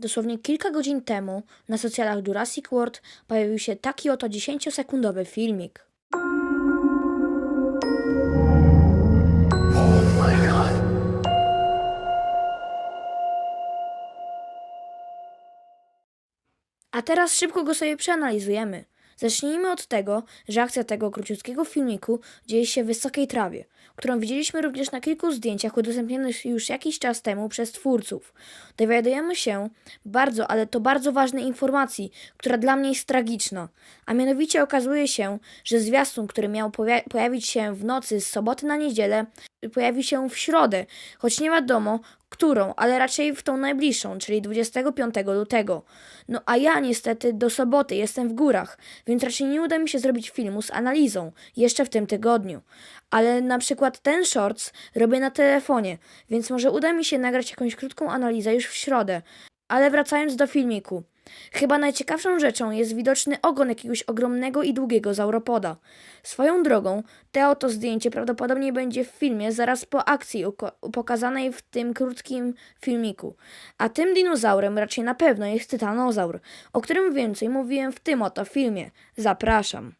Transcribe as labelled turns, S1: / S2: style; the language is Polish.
S1: Dosłownie kilka godzin temu na socjalach Jurassic World pojawił się taki oto 10-sekundowy filmik. A teraz szybko go sobie przeanalizujemy. Zacznijmy od tego, że akcja tego króciutkiego filmiku dzieje się w wysokiej trawie, którą widzieliśmy również na kilku zdjęciach udostępnionych już jakiś czas temu przez twórców. Dowiadujemy się bardzo, ale to bardzo ważnej informacji, która dla mnie jest tragiczna. A mianowicie okazuje się, że zwiastun, który miał pojawić się w nocy z soboty na niedzielę, pojawi się w środę, choć nie wiadomo, którą, ale raczej w tą najbliższą, czyli 25 lutego. No a ja niestety do soboty jestem w górach, więc raczej nie uda mi się zrobić filmu z analizą jeszcze w tym tygodniu. Ale na przykład ten shorts robię na telefonie, więc może uda mi się nagrać jakąś krótką analizę już w środę. Ale wracając do filmiku. Chyba najciekawszą rzeczą jest widoczny ogon jakiegoś ogromnego i długiego sauropoda. Swoją drogą, te oto zdjęcie prawdopodobnie będzie w filmie zaraz po akcji pokazanej w tym krótkim filmiku. A tym dinozaurem raczej na pewno jest tytanozaur, o którym więcej mówiłem w tym oto filmie. Zapraszam.